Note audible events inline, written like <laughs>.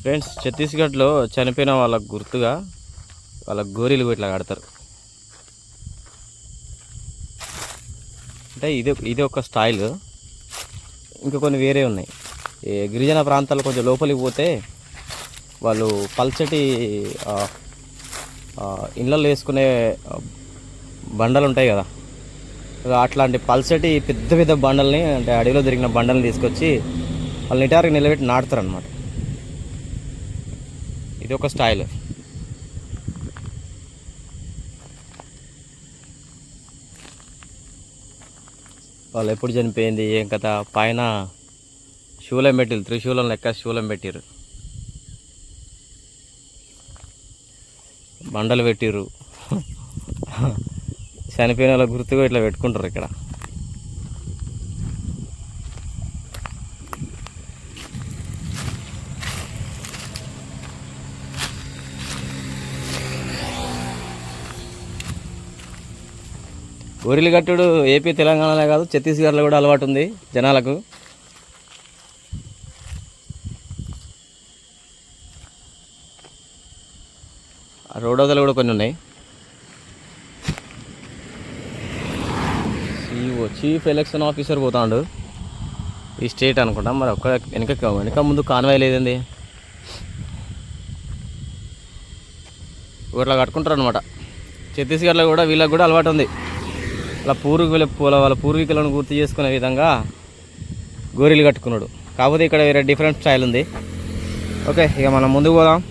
Friends ఛత్తీస్గఢ్లో చనిపోయిన వాళ్ళకు గుర్తుగా వాళ్ళ గోరీలు ఇట్లా కడతారు. అంటే ఇది ఇది ఒక స్టైల్. ఇంకా కొన్ని వేరే ఉన్నాయి. ఈ గిరిజన ప్రాంతాలు కొంచెం లోపలికి పోతే వాళ్ళు పల్చటి ఇళ్ళల్లో వేసుకునే బండలు ఉంటాయి కదా. అట్లాంటి పల్చటి పెద్ద పెద్ద బండల్ని అంటే అడవిలో దొరికిన బండల్ని తీసుకొచ్చి వాళ్ళు నిటారికి నిలబెట్టి నాటుతారు అనమాట ఇది ఒక స్టైల్. వాళ్ళు ఎప్పుడు చనిపోయింది ఏం కథ? పైన శూలం పెట్టిరు త్రిశూలం లెక్క శూలం పెట్టిరు బండలు పెట్టిరు <laughs> చనిపోయిన వాళ్ళ గుర్తుగా ఇట్లా పెట్టుకుంటారు ఇక్కడ. ఊరిలు కట్టుడు ఏపీ తెలంగాణలో కాదు ఛత్తీస్గఢ్లో కూడా అలవాటు ఉంది జనాలకు. ఆ రోడ్ కూడా కొన్ని ఉన్నాయి. సిఓ చీఫ్ ఎలక్షన్ ఆఫీసర్ పోతాడు. ఈ స్టేట్ అనుకుంటా మరి ఒక్క వెనక వెనక ముందు కాన్వాయ్ లేదండి. ఇట్లా కట్టుకుంటారు అనమాట ఛత్తీస్గఢ్లో కూడా వీళ్ళకి కూడా అలవాటు ఉంది. అలా పూర్వీకుల వాళ్ళ పూర్వీకులను గుర్తు చేసుకునే విధంగా గోరీలు కట్టుకున్నాడు. కాకపోతే ఇక్కడ వేరే డిఫరెంట్ స్టైల్ ఉంది. ఓకే ఇక మనం ముందుకు పోదాం.